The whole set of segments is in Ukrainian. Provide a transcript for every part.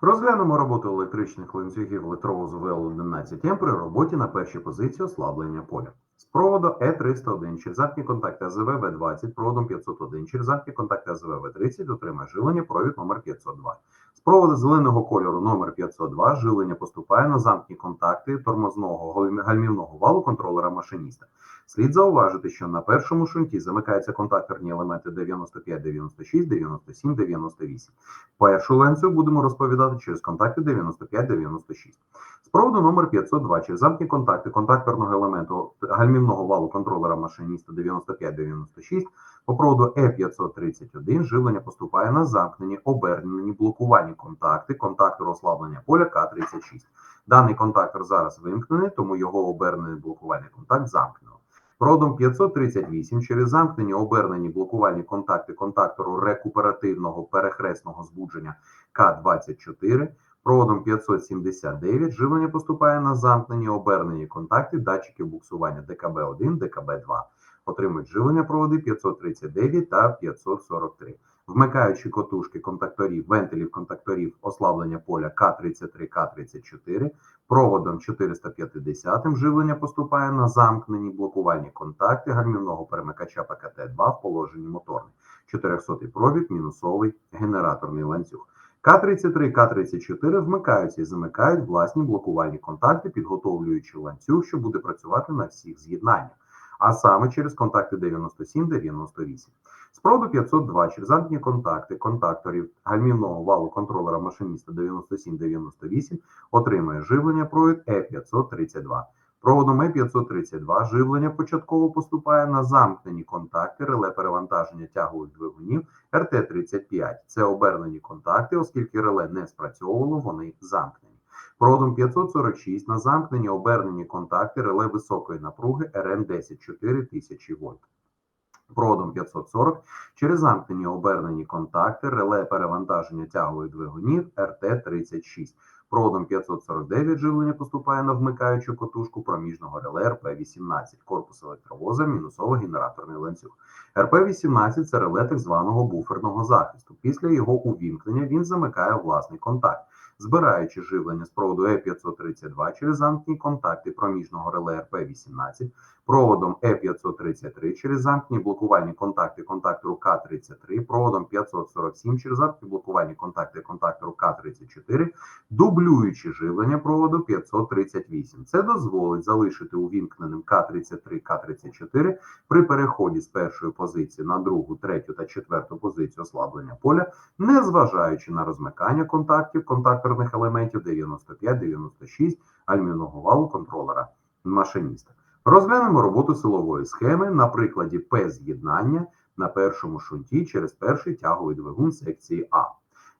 Розглянемо роботу електричних ланцюгів електровозу ВЛ-11М при роботі на першій позиції ослаблення поля. З проводу Е301 через замкні контакти АЗВ В20, проводом 501 через замкні контакти АЗВ В30 отримає живлення провід номер 502. З проводу зеленого кольору номер 502 живлення поступає на замкні контакти тормозного гальмівного валу контролера машиніста. Слід зауважити, що на першому шунті замикаються контакторні елементи 95, 96, 97, 98. Першу ланцюг будемо розповідати через контакти 95-96. З проводу номер 502 через замкні контакти контакторного елементу гальмівного валу контролера машиніста 95-96 по проводу Е531 живлення поступає на замкнені, обернені, блокувані контакти контактору ослаблення поля К36. Даний контактор зараз вимкнений, тому його обернений блокувальний контакт замкнено. Проводом 538 через замкнені обернені блокувальні контакти контактору рекуперативного перехресного збудження К24, проводом 579 живлення поступає на замкнені обернені контакти датчиків буксування ДКБ-1, ДКБ-2. Отримують живлення проводи 539 та 543. Вмикаючи котушки контакторів, вентилів контакторів ослаблення поля К33, К34, проводом 450 живлення поступає на замкнені блокувальні контакти гальмівного перемикача ПКТ-2 в положенні моторний. 400 провід, мінусовий генераторний ланцюг. К33, К34 вмикаються і замикають власні блокувальні контакти, підготовлюючи ланцюг, що буде працювати на всіх з'єднаннях, а саме через контакти 97-98. З проводу 502 через замкні контакти контакторів гальмівного валу контролера машиніста 97-98 отримує живлення провід Е532. Проводом Е532 живлення початково поступає на замкнені контакти реле перевантаження тягових двигунів РТ-35. Це обернені контакти, оскільки реле не спрацьовувало, вони замкнені. Проводом 546 на замкнені обернені контакти реле високої напруги РН10 4000 вольт. Проводом 540 через замкнені обернені контакти реле перевантаження тягових двигунів РТ-36. Проводом 549 живлення поступає на вмикаючу котушку проміжного реле РП-18, корпус електровоза, мінусово-генераторний ланцюг. РП-18 – це реле так званого буферного захисту. Після його увімкнення він замикає власний контакт, збираючи живлення з проводу Е532 через замкні контакти проміжного реле РП-18, проводом Е533 через замкні блокувальні контакти контактору К33, проводом 547 через замкні блокувальні контакти контактору К34, дублюючи живлення проводу 538. Це дозволить залишити увімкненим К33, К34 при переході з першої позиції на другу, третю та четверту позицію ослаблення поля, не зважаючи на розмикання контактів контакторних елементів 95-96 альмівного валу контролера машиніста. Розглянемо роботу силової схеми на прикладі П-з'єднання на першому шунті через перший тяговий двигун секції А.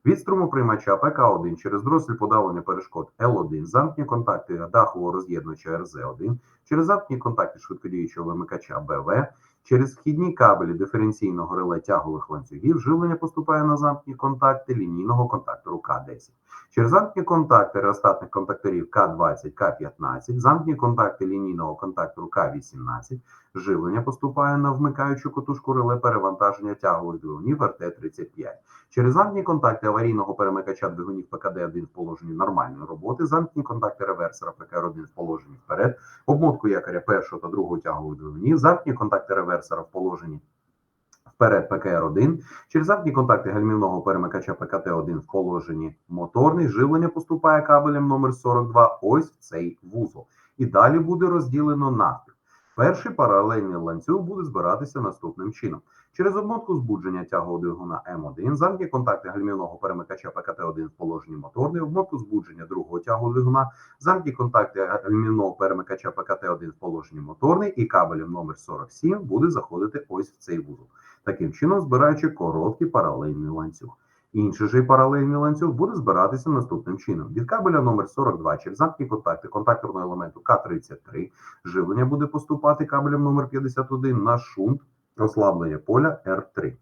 Від струмоприймача ПК1 через дросель подавлення перешкод Л1, замкні контакти дахового роз'єднувача РЗ1, через замкні контакти швидкодіючого вимикача БВ, через вхідні кабелі диференційного реле тягових ланцюгів живлення поступає на замкні контакти лінійного контактору К10. Через замкні контакти реостатних контакторів К20, К15, замкні контакти лінійного контактору К18, живлення поступає на вмикаючу котушку реле перевантаження тягових двигунів РТ-35. Через замкні контакти аварійного перемикача двигунів ПКД-1 в положенні нормальної роботи, замкні контакти реверсора ПКР-1 в положенні вперед, обмотку якоря першого та другого тягових двигунів, замкні контакти реверсора в положенні вперед ПКР-1, через замкні контакти гальмівного перемикача ПКТ-1 в положенні моторний, живлення поступає кабелем номер 42 ось в цей вузол. І далі буде розділено навпіл. Перший паралельний ланцюг буде збиратися наступним чином. Через обмотку збудження тягового двигуна М1, замкні контакти гальмівного перемикача ПКТ-1 в положенні моторний, обмотку збудження другого тягового двигуна, замкні контакти гальмівного перемикача ПКТ-1 в положенні моторний і кабелем номер 47 буде заходити ось в цей вузол. Таким чином збираючи короткий паралельний ланцюг. Інший же паралельний ланцюг буде збиратися наступним чином. Від кабеля номер 42 через замкні контакти контакторного елементу К33 живлення буде поступати кабелем номер 51 на шунт ослаблення поля R3.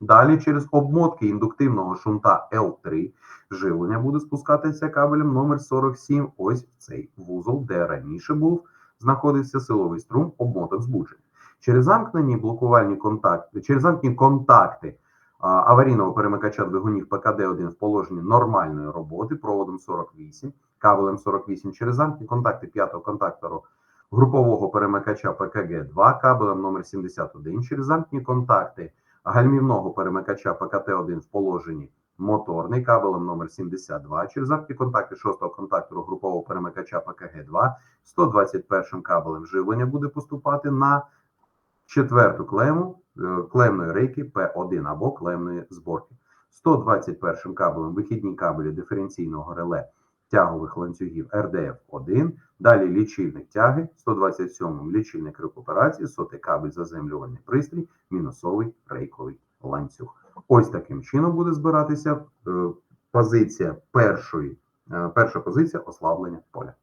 Далі через обмотки індуктивного шунта L3 живлення буде спускатися кабелем номер 47 ось в цей вузол, де раніше був знаходився силовий струм обмоток збудження. Через замкнені блокувальні контакти, через замкнені контакти аварійного перемикача двигунів ПКД-1 в положенні нормальної роботи проводом 48, кабелем 48 через замкні контакти п'ятого контактору групового перемикача ПКГ-2, кабелем номер 71 через замкні контакти гальмівного перемикача ПКТ-1 в положенні моторний кабелем номер 72 через замкні контакти шостого контактору групового перемикача ПКГ-2 121 кабелем живлення буде поступати на четверту клему клемної рейки П1 або клемної зборки. 121 кабелем вихідні кабелі диференційного реле тягових ланцюгів РДФ-1, далі лічильник тяги, 127 лічильник рекуперації, сотий кабель заземлювальний пристрій, мінусовий рейковий ланцюг. Ось таким чином буде збиратися е, позиція першої, е, перша позиція ослаблення поля.